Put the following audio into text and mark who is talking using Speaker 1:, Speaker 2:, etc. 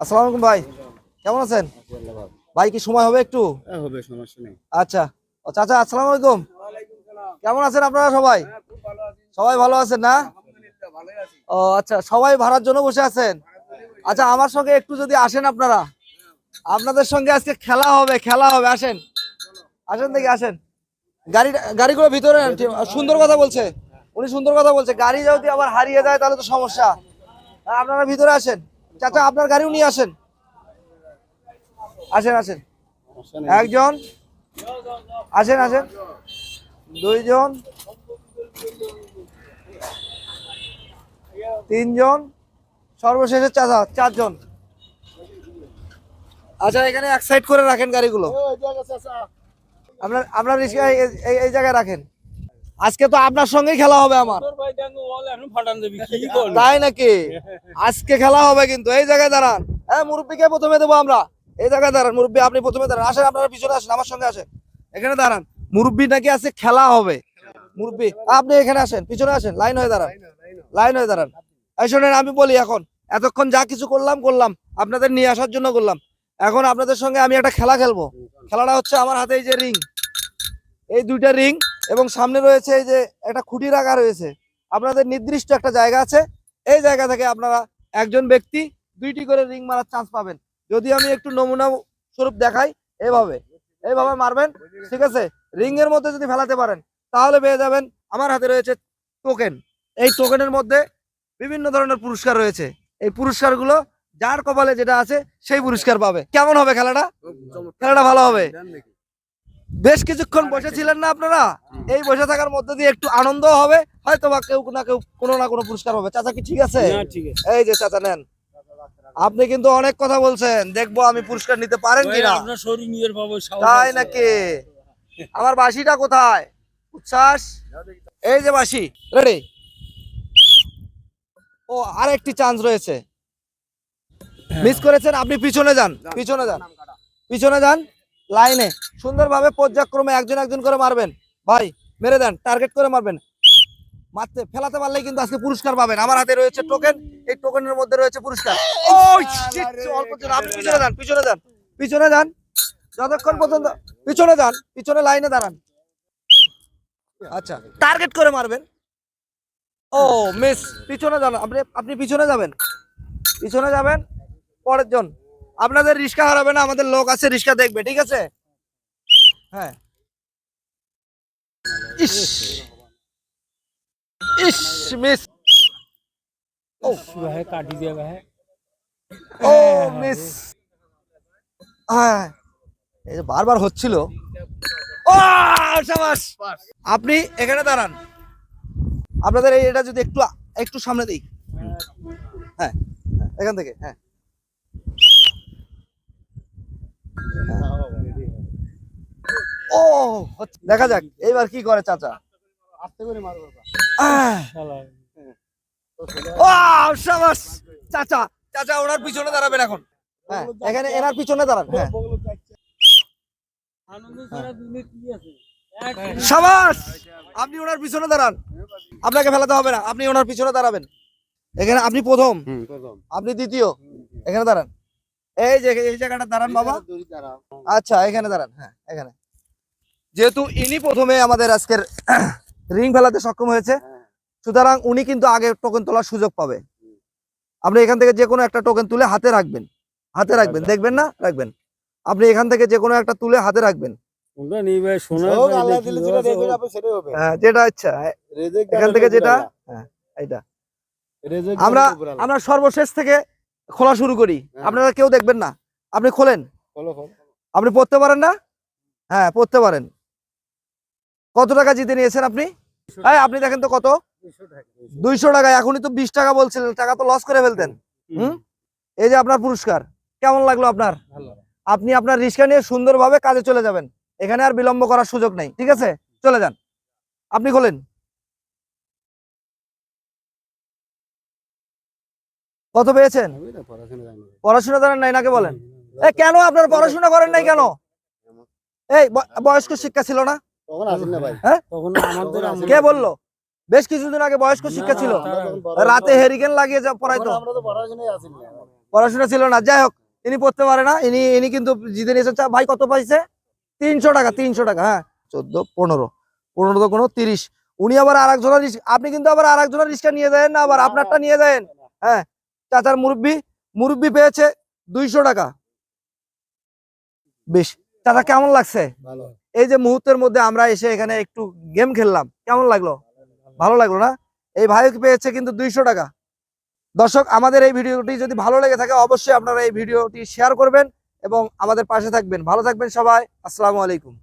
Speaker 1: আসসালামু আলাইকুম ভাই। কেমন আছেন? ভাই কি সময় হবে একটু?
Speaker 2: হ্যাঁ, হবে সমস্যা নেই।
Speaker 1: আচ্ছা। ও চাচা আসসালামু আলাইকুম। কেমন আছেন আপনারা সবাই? সবাই ভালো আছেন না? ও আচ্ছা সবাই ভাড়ার জন্য বসে আছেন? আচ্ছা আমার সঙ্গে একটু যদি আসেন আপনারা। আপনাদের সঙ্গে আজকে খেলা হবে খেলা হবে। আসেন। আসেন দেখি আসেন। গাড়ি গাড়িগুলো ভিতরে সুন্দর কথা বলছে। উনি সুন্দর কথা বলছে। গাড়ি যদি আবার হারিয়ে যায় তাহলে তো সমস্যা। আপনারা ভিতরে আসেন। চাচা, আপনার গাড়িও নিয়ে আসেন। আসেন আসেন। একজন। আসেন আসেন। দুইজন। তিনজন। সর্বশেষে চাচা, চারজন। আচ্ছা এখানে এক সাইড করে রাখেন গাড়িগুলো। আপনার আপনার এই জায়গায় রাখেন। আজকে তো আপনার সঙ্গেই খেলা হবে আমার। তাই নাকি? আজকে খেলা হবে কিন্তু এই জায়গায় দাঁড়ান। হ্যাঁ মুরব্বীকে প্রথমে দেবো আমরা। এই জায়গায় দাঁড়ান মুরব্বী আপনি প্রথমে দাঁড়ান। আসেন আপনারা পিছনে আসেন আমার সঙ্গে আসেন। এখানে দাঁড়ান। মুরব্বী নাকি আজকে খেলা হবে? মুরব্বী আপনি এখানে আসেন পিছনে আসেন লাইন হয়ে দাঁড়ান। লাইন হয়ে দাঁড়ান। এই শোনেন আমি বলি এখন এতক্ষণ যা কিছু করলাম করলাম। আপনাদের নিয়ে আসার জন্য করলাম। এখন আপনাদের সঙ্গে আমি একটা খেলা খেলব। খেলাটা হচ্ছে আমার হাতে এই যে রিং এই দুইটা রিং এবং সামনে রয়েছে এই যে একটা খুঁটি রাখা রয়েছে। আপনাদের নির্দিষ্ট একটা জায়গা আছে। এই জায়গা থেকে আপনারা একজন ব্যক্তি দুইটি করে রিং মারার চান্স পাবেন। যদি আমি একটু নমুনা স্বরূপ দেখাই এভাবে। এইভাবে মারবেন ঠিক আছে? রিং এর মধ্যে যদি ফেলাতে পারেন তাহলে পেয়ে যাবেন আমার হাতে রয়েছে টোকেন এই টোকেনের মধ্যে বিভিন্ন ধরনের পুরস্কার রয়েছে। এই পুরস্কারগুলো যার কপালে যেটা আছে সেই পুরস্কার পাবে। কেমন হবে খেলাটা? খেলাটা ভালো হবে। বেশ কিছুক্ষণ বসে ছিলেন না আপনারা? এই বসে থাকার মধ্যে দিয়ে একটু আনন্দ হবে হয়তো বা কেউ না কেউ কোনো না কোনো পুরস্কার হবে। চাচা কি ঠিক আছে? এই যে চাচা নেন। আপনি কিন্তু অনেক কথা বলছেন দেখব আমি পুরস্কার নিতে পারেন কিনা। তাই নাকি? আমার বাসিটা কোথায়? উচ্ছ্বাস। এই যে বাসি রেডি? ও আর একটি চান্স রয়েছে। মিস করেছেন আপনি পিছনে যান পিছনে যান। পিছনে যান। লাইনে। সুন্দরভাবে পর্যায়ক্রমে একজন একজন করে মারবেন। ভাই মেরে দেন টার্গেট করে মারবেন। মারতে ফেলাতে পারলেই কিন্তু আজকে পুরস্কার পাবেন। আমার হাতে রয়েছে টোকেন এই টোকেনের মধ্যে রয়েছে পুরস্কার। আপনি পিছনে যান পিছনে যান পিছনে যান। যতক্ষণ পর্যন্ত পিছনে যান পিছনে লাইনে দাঁড়ান। আচ্ছা টার্গেট করে মারবেন। ও মিস পিছনে যান। আপনি আপনি পিছনে যাবেন। পিছনে যাবেন পরের জন আপনাদের রিস্কা হারাবে না আমাদের লোক আছে রিস্কা দেখবে ঠিক আছে? হ্যাঁ। ইস। ইস মিস। ও। মিস। হ্যাঁ। এই যে বারবার হচ্ছিল। ও আপনি এখানে দাঁড়ান। আপনাদের এই এটা যদি একটু একটু সামনে দিই। হ্যাঁ। হ্যাঁ, এখান থেকে হ্যাঁ। ও হচ্ছে- দেখা যাক এইবার কি করে চাচা?
Speaker 2: আস্তে করে মারবো
Speaker 1: ও সাবাস! চাচা চাচা ওনার পিছনে দাঁড়াবেন এখন। হ্যাঁ এখানে এনার পিছনে দাঁড়ান হ্যাঁ। সাবাস! আপনি ওনার পিছনে দাঁড়ান। আপনাকে ফেলাতে হবে না আপনি ওনার পিছনে দাঁড়াবেন। এখানে আপনি প্রথম। আপনি দ্বিতীয়। এখানে দাঁড়ান। এই যে এই জায়গাটা দাঁড়ান বাবা। আচ্ছা এখানে দাঁড়ান হ্যাঁ এখানে। যেহেতু ইনি প্রথমে আমাদের আজকের রিং ফেলাতে সক্ষম হয়েছে সুতরাং উনি কিন্তু আগে টোকেন তোলার সুযোগ পাবে। আপনি এখান থেকে যে কোনো একটা টোকেন তুলে হাতে রাখবেন হাতে রাখবেন দেখবেন না? রাখবেন। আপনি এখান থেকে যে কোনো একটা তুলে হাতে রাখবেন।
Speaker 2: কোনটা নিবে সোনা
Speaker 3: হোক, আল্লাহ দিলে যেটা দেখবেন আপনি সেটাই হবে।
Speaker 1: হ্যাঁ, যেটা ইচ্ছা হ্যাঁ, এখান থেকে যেটা হ্যাঁ এইটা।
Speaker 3: রেজেক্ট
Speaker 1: আমরা। আমরা সর্বশেষ থেকে খোলা শুরু করি।
Speaker 3: হ্যাঁ।
Speaker 1: আপনারা কেউ দেখবেন না। আপনি খোলেন। আপনি পড়তে পারেন না? হ্যাঁ পড়তে পারেন। কত টাকা জিতে নিয়েছেন আপনি? হ্যাঁ আপনি দেখেন তো কত? দুইশো টাকা এখনই তো বিশ টাকা বলছিলেন টাকা তো লস করে ফেলতেন। হুম এই যে আপনার পুরস্কার কেমন লাগল আপনার? আপনি আপনার রিক্সা নিয়ে সুন্দরভাবে কাজে চলে যাবেন। এখানে আর বিলম্ব করার সুযোগ নেই ঠিক আছে? চলে যান। আপনি খোলেন। কত পেয়েছেন?
Speaker 2: পড়াশোনা জানি না।
Speaker 1: পড়াশোনা জানেন নাই নাকি বলেন? এ কেন আপনার পড়াশোনা করেন নাই কেন? এই বয়স্ক শিক্ষা ছিল না?
Speaker 3: তখন আসেন না ভাই।
Speaker 2: তখন আমাদের আমলে-
Speaker 1: কে বলল? বেশ কিছুদিন আগে বয়স্ক শিক্ষা ছিল। রাতে হেরিকেন লাগিয়ে যা পড়াইতো। পড়াশোনা ছিল না। যাই হোক ইনি পড়তে পারে না। ইনি ইনি কিন্তু জিতে নিয়েছেন। চা- ভাই কত পাইছে? তিনশো টাকা তিনশো টাকা হ্যাঁ। চোদ্দ পনেরো। পনেরো তো কোনো তিরিশ। উনি আবার আর একজনের রিস্ক আপনি কিন্তু আবার আর একজনের রিস্কা নিয়ে দেন না আবার আপনারটা নিয়ে দেন। হ্যাঁ চাচার মুরব্বি মুরব্বি পেয়েছে দুইশো টাকা। বেশ চাচা কেমন লাগছে? এই যে মুহূর্তের মধ্যে আমরা এসে এখানে একটু গেম খেললাম কেমন লাগল? ভালো লাগল না? এই ভাই পেয়েছে কিন্তু দুইশো টাকা। দর্শক আমাদের এই ভিডিওটি যদি ভালো লেগে থাকে অবশ্যই আপনারা এই ভিডিওটি শেয়ার করবেন এবং আমাদের পাশে থাকবেন। ভালো থাকবেন সবাই আসসালামু আলাইকুম।